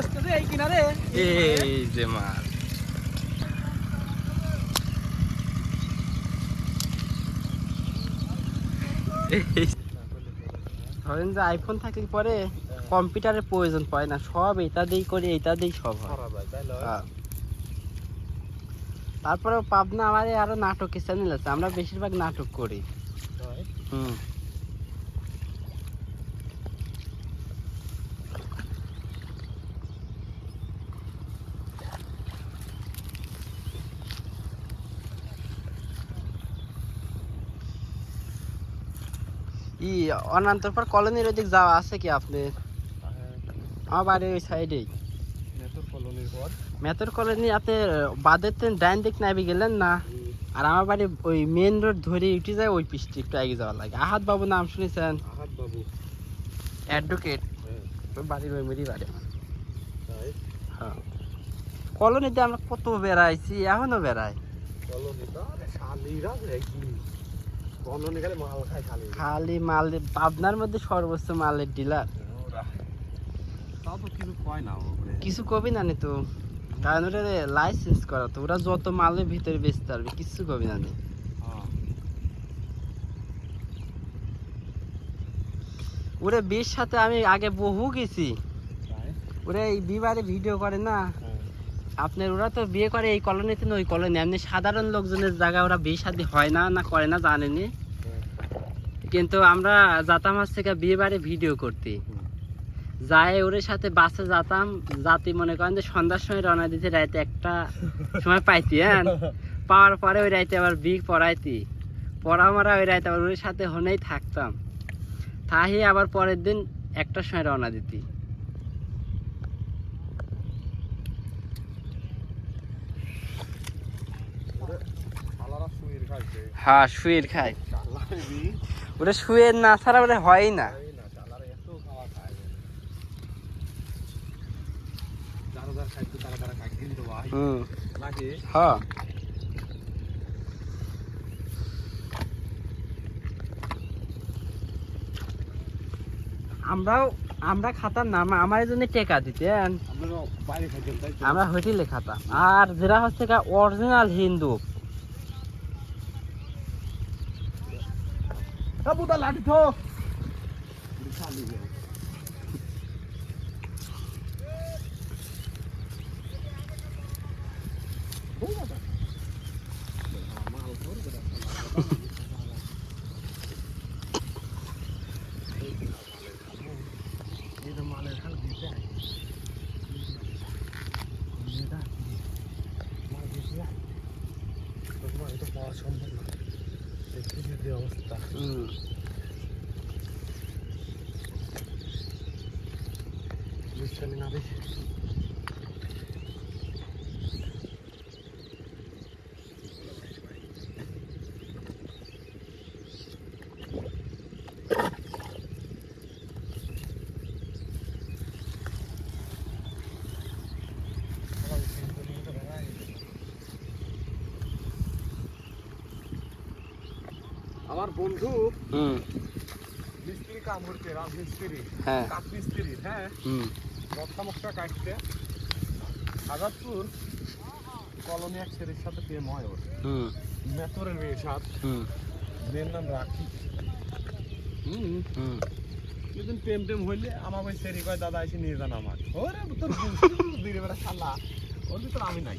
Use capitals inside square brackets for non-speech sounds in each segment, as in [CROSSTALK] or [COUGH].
আসতেছে এই যে মাছ ধরেন যে আইফোন থাকলে পরে কম্পিউটারের প্রয়োজন পড়ে না। সব এটা দিয়েই করি এটা দিয়েই সব হয়। তারপরে পাবনা আমাদের আরও নাটক চ্যানেল আছে আমরা বেশিরভাগ নাটক করি। হুম। ই অনন্তরপর কলোনির ওদিক যাওয়া আছে কি আপনি আমার বাড়ি ওই সাইডেই মেতর কলোনি আপনি বাদের তেন ডাইন দিক নাবি গেলেন না? আর আমার বাড়ি ওই মেন রোড ধরে উঠে যায় ওই পিসটি একটু আগে যাওয়া লাগে। আহাত বাবু নাম শুনেছেন? বাবু। অ্যাডভোকেট বাড়ির ওই মেরি বাড়ি। হ্যাঁ। কলোনিতে আমরা কত বেড়াইছি এখনও বেড়াই। খালি মাল পাবনার মধ্যে সর্বোচ্চ মালের ডিলার কিছু কবি না নি তো? কারণ ওটা লাইসেন্স করা তো ওরা যত মালের ভিতরে বেচতে পারবে কিছু কবি না নি। ওরে বিয়ের সাথে আমি আগে বহু গেছি। ওরে এই বিবারে ভিডিও করে না। আপনার, ওরা তো বিয়ে করে এই কলোনিতে না ওই কলোনি। এমনি সাধারণ লোকজনের জায়গা ওরা বিয়ে শাদী হয় না না করে না জানেনি কিন্তু আমরা যাতাম আজ থেকে বিয়ে বাড়ি ভিডিও করতে। যায় ওর সাথে বাসে যাতাম জাতি মনে করেন যে সন্ধ্যার সময় রওনা দিতে, রাইতে একটা সময় পাইতি হ্যাঁ? পাওয়ার পরে ওই রাইতে আবার বিগ পড়াইতি। পড়া মারা ওই রাইতে আবার ওর সাথে হনেই থাকতাম। থাহি আবার পরের দিন একটার সময় রওনা দিতি। হ্যাঁ শুয়ের খায়। ওটা শুয়ের না ছাড়া ওটা হয় না। হুম। হ্যাঁ। আমরাও আমরা খাতার নাম আমা- আমার জন্য টেকা দিতেন আমরা হোটেলে খাতাম। আর যেটা হচ্ছে অরিজিনাল হিন্দু লাঠি থো অবস্থা বুঝতে না বেশি আমার বন্ধু হুম মিস্ত্রি কাম করছে রাজমিস্ত্রি হ্যাঁ কাঠ মিস্ত্রি হ্যাঁ মক্কা কাটতে হাজারপুর কলোনি এক ছেলের সাথে প্রেম হয় ওর। মেতরের মেয়ের সাথে। মেয়ের নাম রাখি। হুম। হুম। যেদিন প্রেম টেম হইলে আমার ওই সেরি কয় দাদা এসে নিয়ে যান আমার ওরে তোর দিনে বেড়া সাল্লা ওর ভিতর আমি নাই।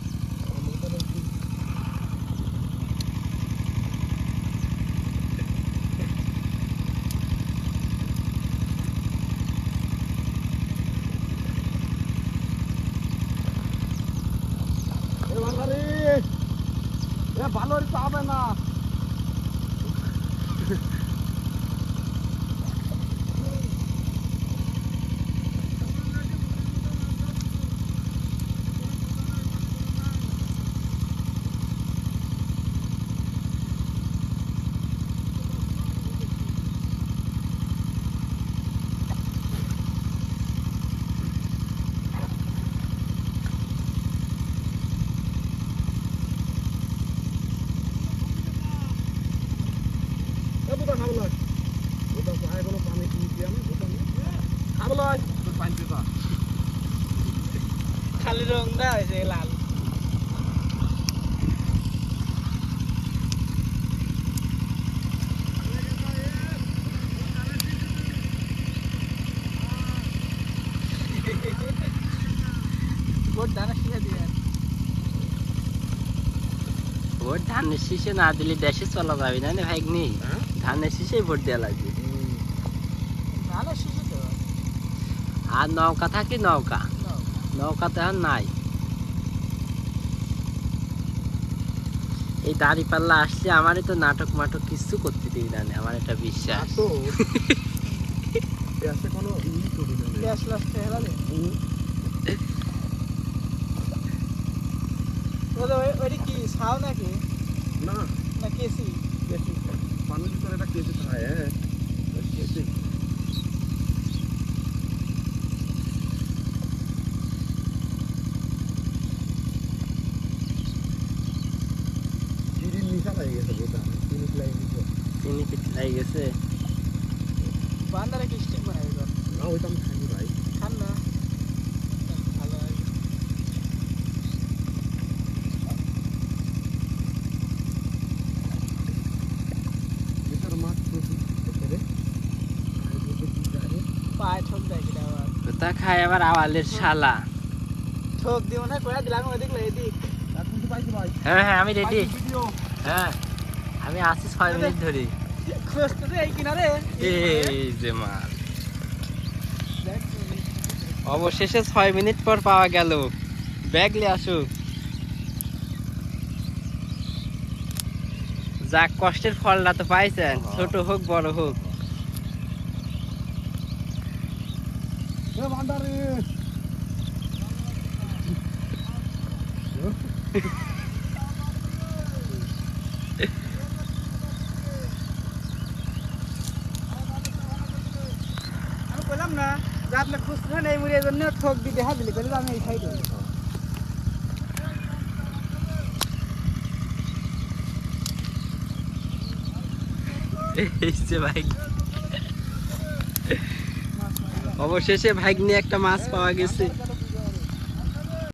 ভালো হবে না। বুটা খাব লয় বুটা পায়ে কোনো পানি দিয়া বুটা না খাব লয় পানি দিবা খালি রংটা হয়েছে লাল। ভোট দানা শিখে দিয়ে ভোট ধানের শীষে না দিলে দেশে চলা যাবে না রে ভাইগনি হ্যাঁ? ধানের শীষেই ভোট দেওয়া লাগবে। আর নৌকা থাকি নৌকা। নৌকা। তো আর নাই। এই দাড়ি পাল্লা আসছে আমারই তো নাটক মাটক কিছু করতে দিবি না আমার এটা বিশ্বাস। তো [LAUGHS] কোনো ই করি না রে। গ্যাস লাস্টে হেলালে হুম। ওটা ওই- ওইটা কি ছাও নাকি না না কেসি কেসি পানির ভিতরে একটা কেসি থাকে হ্যাঁ ওই কেসি গিরির নিচা লাগে গেছে বোঝা তিনি লাগে গেছে চিনি পিঠ লাগে গেছে বান্দারে কি স্টিক বানাই দিল না ওইটা আমি খাইনি ভাই খান না ভালো হয় এটার মাছ প্রচুর খেতে রে আর বলতে কি জানি পায়ে ঠোক দেয় কিনা আবার। ওটা খায় আবার আওয়ালের শালা। ঠোক দিব না করে দিলাম ওদিক হ্যাঁ হ্যাঁ আমি রেডি হ্যাঁ আমি আছি ছয় মিনিট ধরে এই যে অবশেষে ছয় মিনিট পর পাওয়া গেল। ব্যাগ লে আসুক যাক কষ্টের ফলটা তো পাইছেন। ছোট হোক বড় হোক। বললাম না যে আপনি খুঁজতে নেই মুড়ি এই জন্য ঠোক দিয়ে দেখা দিলি বলে আমি এই সাইডে এই যে ভাই। অবশেষে ভাগ্নে একটা মাছ পাওয়া গেছে।